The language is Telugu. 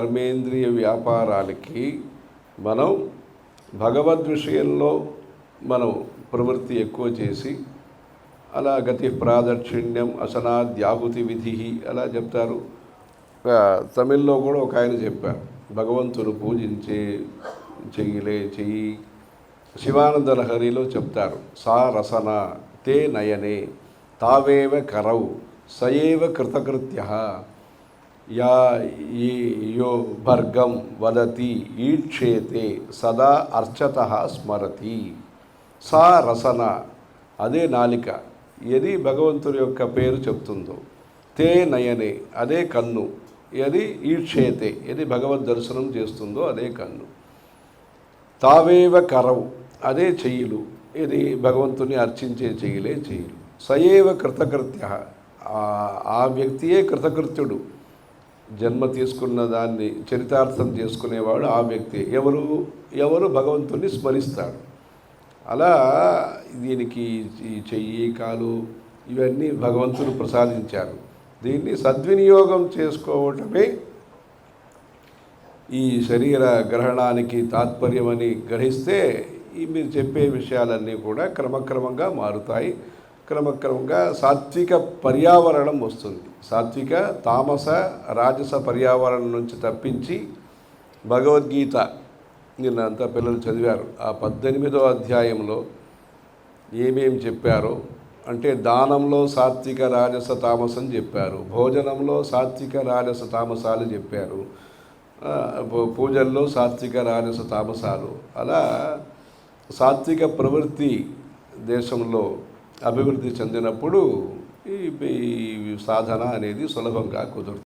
కర్మేంద్రియ వ్యాపారాలకి మనం భగవద్ విషయంలో మనం ప్రవృత్తి ఎక్కువ చేసి అలా గతి ప్రాదక్షిణ్యం అసనాద్యాహుతి విధి అలా చెప్తారు. తమిళ్ళో కూడా ఒక ఆయన చెప్పారు భగవంతుడు పూజించే చెయ్యిలే చెయ్యి. శివానంద లహరిలో చెప్తారు సా రసన తే నయనే తావేవ కరవు సయేవ కృతకృత్య. యా యో భర్గం వదతి ఈక్షేతే సదా అర్చత స్మరతి. సా రసన అదే నాలిక. ఏది భగవంతుడి యొక్క పేరు చెప్తుందో తే నయనే అదే కన్ను. ఏది ఈక్షేతే ఏది భగవద్ దర్శనం చేస్తుందో అదే కన్ను. తావేవ కరవు అదే చెయ్యిలు. ఇది భగవంతుని అర్చించే చెయ్యిలే చెయ్యిలు. సయేవ కృతకృత్య ఆ వ్యక్తియే కృతకృత్యుడు. జన్మ తీసుకున్న దాన్ని చరితార్థం చేసుకునేవాడు ఆ వ్యక్తి. ఎవరు ఎవరు భగవంతుణ్ణి స్మరిస్తాడు. అలా దీనికి ఈ చెయ్యి కాలు ఇవన్నీ భగవంతుడు ప్రసాదించారు. దీన్ని సద్వినియోగం చేసుకోవటమే ఈ శరీర గ్రహణానికి తాత్పర్యమని గ్రహిస్తే ఈ మీరు చెప్పే విషయాలన్నీ కూడా క్రమక్రమంగా మారుతాయి. క్రమక్రమంగా సాత్విక పర్యావరణం వస్తుంది. సాత్విక తామస రాజస పర్యావరణం నుంచి తప్పించి భగవద్గీత నిన్న అంతా పిల్లలు చదివారు. ఆ పద్దెనిమిదో అధ్యాయంలో ఏమేం చెప్పారో అంటే దానంలో సాత్విక రాజస తామసం చెప్పారు. భోజనంలో సాత్విక రాజస తామసాలు చెప్పారు. పూజల్లో సాత్విక రాజస తామసాలు. అలా సాత్విక ప్రవృత్తి దేశంలో అభివృద్ధి చెందినప్పుడు ఈ సాధన అనేది సులభంగా కుదురుతుంది.